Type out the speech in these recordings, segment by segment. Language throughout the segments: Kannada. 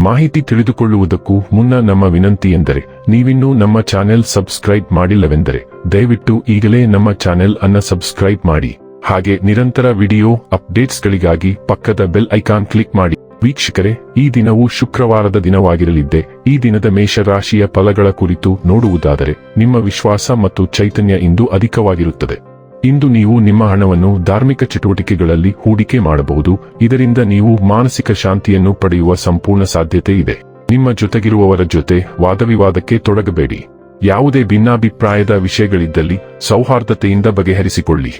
ಮಾಹಿತಿ ತಿಳಿದುಕೊಳ್ಳುವುದಕ್ಕೂ ಮುನ್ನ ನಮ್ಮ ವಿನಂತಿ ಎಂದರೆ, ನೀವಿನ್ನೂ ನಮ್ಮ ಚಾನೆಲ್ ಸಬ್ಸ್ಕ್ರೈಬ್ ಮಾಡಿಲ್ಲವೆಂದರೆ, ದಯವಿಟ್ಟು ಈಗಲೇ ನಮ್ಮ ಚಾನೆಲ್ ಅನ್ನ ಸಬ್ಸ್ಕ್ರೈಬ್ ಮಾಡಿ. ಹಾಗೆ ನಿರಂತರ ವಿಡಿಯೋ ಅಪ್ಡೇಟ್ಸ್ಗಳಿಗಾಗಿ ಪಕ್ಕದ ಬೆಲ್ ಐಕಾನ್ ಕ್ಲಿಕ್ ಮಾಡಿ. ವೀಕ್ಷಕರೇ, ಈ ದಿನವು ಶುಕ್ರವಾರದ ದಿನವಾಗಿರಲಿದ್ದೆ, ಈ ದಿನದ ಮೇಷರಾಶಿಯ ಫಲಗಳ ಕುರಿತು ನೋಡುವುದಾದರೆ, ನಿಮ್ಮ ವಿಶ್ವಾಸ ಮತ್ತು ಚೈತನ್ಯ ಇಂದು ಅಧಿಕವಾಗಿರುತ್ತದೆ. ಇಂದು ನೀವು ನಿಮ್ಮ ಹಣವನ್ನು ಧಾರ್ಮಿಕ ಚಟುವಟಿಕೆಗಳಲ್ಲಿ ಹೂಡಿಕೆ ಮಾಡಬಹುದು. ಇದರಿಂದ ನೀವು ಮಾನಸಿಕ ಶಾಂತಿಯನ್ನು ಪಡೆಯುವ ಸಂಪೂರ್ಣ ಸಾಧ್ಯತೆ ಇದೆ. ನಿಮ್ಮ ಜೊತೆಗಿರುವವರ ಜೊತೆ ವಾದವಿವಾದಕ್ಕೆ ತೊಡಗಬೇಡಿ. ಯಾವುದೇ ಭಿನ್ನಾಭಿಪ್ರಾಯದ ವಿಷಯಗಳಿದ್ದಲ್ಲಿ ಸೌಹಾರ್ದತೆಯಿಂದ ಬಗೆಹರಿಸಿಕೊಳ್ಳಿ.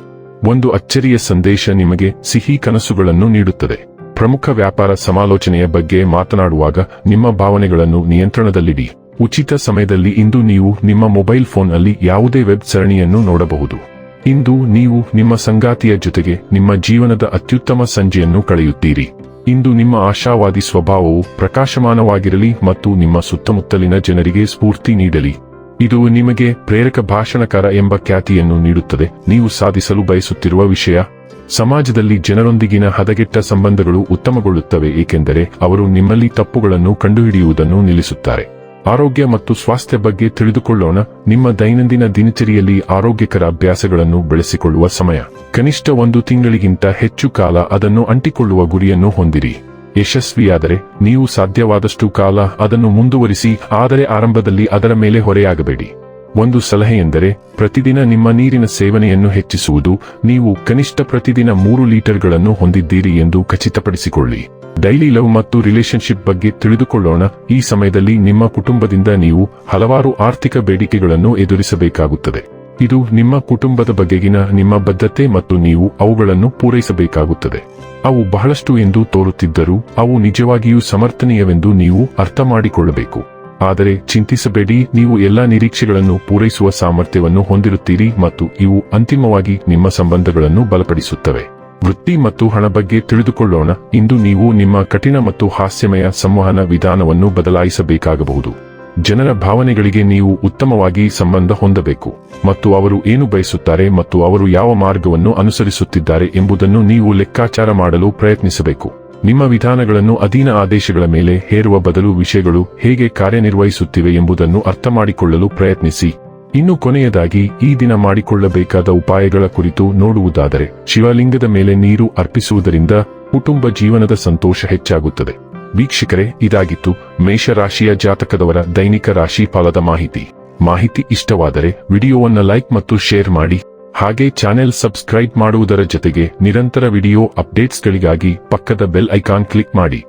ಒಂದು ಅಚ್ಚರಿಯ ಸಂದೇಶ ನಿಮಗೆ ಸಿಹಿ ಕನಸುಗಳನ್ನು ನೀಡುತ್ತದೆ. ಪ್ರಮುಖ ವ್ಯಾಪಾರ ಸಮಾಲೋಚನೆಯ ಬಗ್ಗೆ ಮಾತನಾಡುವಾಗ ನಿಮ್ಮ ಭಾವನೆಗಳನ್ನು ನಿಯಂತ್ರಣದಲ್ಲಿಡಿ. ಉಚಿತ ಸಮಯದಲ್ಲಿ ಇಂದು ನೀವು ನಿಮ್ಮ ಮೊಬೈಲ್ ಫೋನ್ನಲ್ಲಿ ಯಾವುದೇ ವೆಬ್ ಸರಣಿಯನ್ನು ನೋಡಬಹುದು. ಇಂದು ನೀವು ನಿಮ್ಮ ಸಂಗಾತಿಯ ಜೊತೆಗೆ ನಿಮ್ಮ ಜೀವನದ ಅತ್ಯುತ್ತಮ ಸಂಜೆಯನ್ನು ಕಳೆಯುತ್ತೀರಿ. ಇಂದು ನಿಮ್ಮ ಆಶಾವಾದಿ ಸ್ವಭಾವವು ಪ್ರಕಾಶಮಾನವಾಗಿರಲಿ ಮತ್ತು ನಿಮ್ಮ ಸುತ್ತಮುತ್ತಲಿನ ಜನರಿಗೆ ಸ್ಫೂರ್ತಿ ನೀಡಲಿ. ಇದು ನಿಮಗೆ ಪ್ರೇರಕ ಭಾಷಣಕಾರ ಎಂಬ ಖ್ಯಾತಿಯನ್ನು ನೀಡುತ್ತದೆ. ನೀವು ಸಾಧಿಸಲು ಬಯಸುತ್ತಿರುವ ವಿಷಯ, ಸಮಾಜದಲ್ಲಿ ಜನರೊಂದಿಗಿನ ಹದಗೆಟ್ಟ ಸಂಬಂಧಗಳು ಉತ್ತಮಗೊಳ್ಳುತ್ತವೆ, ಏಕೆಂದರೆ ಅವರು ನಿಮ್ಮಲ್ಲಿ ತಪ್ಪುಗಳನ್ನು ಕಂಡುಹಿಡಿಯುವುದನ್ನು ನಿಲ್ಲಿಸುತ್ತಾರೆ. ಆರೋಗ್ಯ ಮತ್ತು ಸ್ವಾಸ್ಥ್ಯ ಬಗ್ಗೆ ತಿಳಿದುಕೊಳ್ಳೋಣ. ನಿಮ್ಮ ದೈನಂದಿನ ದಿನಚರಿಯಲ್ಲಿ ಆರೋಗ್ಯಕರ ಅಭ್ಯಾಸಗಳನ್ನು ಬೆಳೆಸಿಕೊಳ್ಳುವ ಸಮಯ. ಕನಿಷ್ಠ ಒಂದು ತಿಂಗಳಿಗಿಂತ ಹೆಚ್ಚು ಕಾಲ ಅದನ್ನು ಅಂಟಿಕೊಳ್ಳುವ ಗುರಿಯನ್ನು ಹೊಂದಿರಿ. ಯಶಸ್ವಿಯಾದರೆ ನೀವು ಸಾಧ್ಯವಾದಷ್ಟು ಕಾಲ ಅದನ್ನು ಮುಂದುವರಿಸಿ, ಆದರೆ ಆರಂಭದಲ್ಲಿ ಅದರ ಮೇಲೆ ಹೊರೆಯಾಗಬೇಡಿ. ಒಂದು ಸಲಹೆ ಎಂದರೆ ಪ್ರತಿದಿನ ನಿಮ್ಮ ನೀರಿನ ಸೇವನೆಯನ್ನು ಹೆಚ್ಚಿಸುವುದು. ನೀವು ಕನಿಷ್ಠ ಪ್ರತಿದಿನ ಮೂರು ಲೀಟರ್ಗಳನ್ನು ಹೊಂದಿದ್ದೀರಿ ಎಂದು ಖಚಿತಪಡಿಸಿಕೊಳ್ಳಿ. ಡೈಲಿ ಲವ್ ಮತ್ತು ರಿಲೇಶನ್ಶಿಪ್ ಬಗ್ಗೆ ತಿಳಿದುಕೊಳ್ಳೋಣ. ಈ ಸಮಯದಲ್ಲಿ ನಿಮ್ಮ ಕುಟುಂಬದಿಂದ ನೀವು ಹಲವಾರು ಆರ್ಥಿಕ ಬೇಡಿಕೆಗಳನ್ನು ಎದುರಿಸಬೇಕಾಗುತ್ತದೆ. ಇದು ನಿಮ್ಮ ಕುಟುಂಬದ ಬಗೆಗಿನ ನಿಮ್ಮ ಬದ್ಧತೆ ಮತ್ತು ನೀವು ಅವುಗಳನ್ನು ಪೂರೈಸಬೇಕಾಗುತ್ತದೆ. ಅವು ಬಹಳಷ್ಟು ಎಂದು ತೋರುತ್ತಿದ್ದರೂ ಅವು ನಿಜವಾಗಿಯೂ ಸಮರ್ಥನೀಯವೆಂದು ನೀವು ಅರ್ಥ ಮಾಡಿಕೊಳ್ಳಬೇಕು ಆದರೆ ಚಿಂತಿಸಬೇಡಿ, ನೀವು ಎಲ್ಲಾ ನಿರೀಕ್ಷೆಗಳನ್ನು ಪೂರೈಸುವ ಸಾಮರ್ಥ್ಯವನ್ನು ಹೊಂದಿರುತ್ತೀರಿ ಮತ್ತು ಇವು ಅಂತಿಮವಾಗಿ ನಿಮ್ಮ ಸಂಬಂಧಗಳನ್ನು ಬಲಪಡಿಸುತ್ತವೆ. ವೃತ್ತಿ ಮತ್ತು ಹಣ ಬಗ್ಗೆ ತಿಳಿದುಕೊಳ್ಳೋಣ. ಇಂದು ನೀವು ನಿಮ್ಮ ಕಠಿಣ ಮತ್ತು ಹಾಸ್ಯಮಯ ಸಂವಹನ ವಿಧಾನವನ್ನು ಬದಲಾಯಿಸಬೇಕಾಗಬಹುದು. ಜನರ ಭಾವನೆಗಳಿಗೆ ನೀವು ಉತ್ತಮವಾಗಿ ಸಂಬಂಧ ಹೊಂದಬೇಕು. ಮತ್ತು ಅವರು ಏನು ಬಯಸುತ್ತಾರೆ ಮತ್ತು ಅವರು ಯಾವ ಮಾರ್ಗವನ್ನು ಅನುಸರಿಸುತ್ತಿದ್ದಾರೆ ಎಂಬುದನ್ನು ನೀವು ಲೆಕ್ಕಾಚಾರ ಮಾಡಲು ಪ್ರಯತ್ನಿಸಬೇಕು. ನಿಮ್ಮ ವಿಧಾನಗಳನ್ನು ಅಧೀನ ಆದೇಶಗಳ ಮೇಲೆ ಹೇರುವ ಬದಲು ವಿಷಯಗಳು ಹೇಗೆ ಕಾರ್ಯನಿರ್ವಹಿಸುತ್ತಿವೆ ಎಂಬುದನ್ನು ಅರ್ಥಮಾಡಿಕೊಳ್ಳಲು ಪ್ರಯತ್ನಿಸಿ. ಇನ್ನು ಕೊನೆಯದಾಗಿ ಈ ದಿನ ಮಾಡಿಕೊಳ್ಳಬೇಕಾದ ಉಪಾಯಗಳ ಕುರಿತು ನೋಡುವುದಾದರೆ ಶಿವಲಿಂಗದ ಮೇಲೆ ನೀರು ಅರ್ಪಿಸುವುದರಿಂದ ಕುಟುಂಬ ಜೀವನದ ಸಂತೋಷ ಹೆಚ್ಚಾಗುತ್ತದೆ. ವೀಕ್ಷಕರೇ, ಇದಾಗಿತ್ತು ಮೇಷರಾಶಿಯ ಜಾತಕದವರ ದೈನಿಕ ರಾಶಿ ಫಲದ ಮಾಹಿತಿ. ಮಾಹಿತಿ ಇಷ್ಟವಾದರೆ ವಿಡಿಯೋವನ್ನ ಲೈಕ್ ಮತ್ತು ಶೇರ್ ಮಾಡಿ. ಹಾಗೆ ಚಾನೆಲ್ ಸಬ್ಸ್ಕ್ರೈಬ್ ಮಾಡುವುದರ ಜೊತೆಗೆ ನಿರಂತರ ವಿಡಿಯೋ ಅಪ್ಡೇಟ್ಸ್ಗಳಿಗಾಗಿ ಪಕ್ಕದ ಬೆಲ್ ಐಕಾನ್ ಕ್ಲಿಕ್ ಮಾಡಿ.